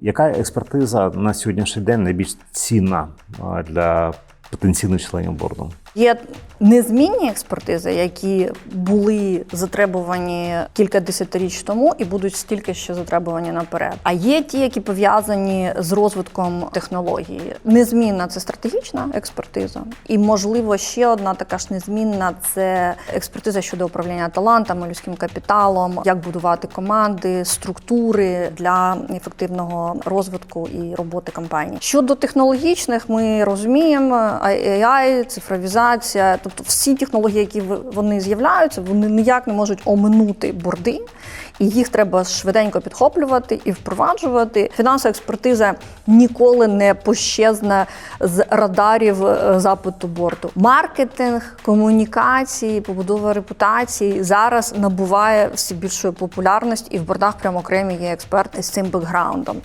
Яка експертиза на сьогоднішній день найбільш цінна для потенційних членів борду? Є незмінні експертизи, які були затребувані кілька десятиріч тому і будуть стільки ще затребувані наперед. А є ті, які пов'язані з розвитком технології. Незмінна це стратегічна експертиза, і можливо ще одна така ж незмінна це експертиза щодо управління талантами, людським капіталом, як будувати команди, структури для ефективного розвитку і роботи компанії. Щодо технологічних, ми розуміємо AI, цифровізація, тобто всі технології, які вони з'являються, вони ніяк не можуть оминути борди, і їх треба швиденько підхоплювати і впроваджувати. Фінансова експертиза ніколи не пощезне з радарів е, запиту борту. Маркетинг, комунікації, побудова репутації зараз набуває все більшої популярності, і в бордах прямо окремі є експерти з цим бекграундом.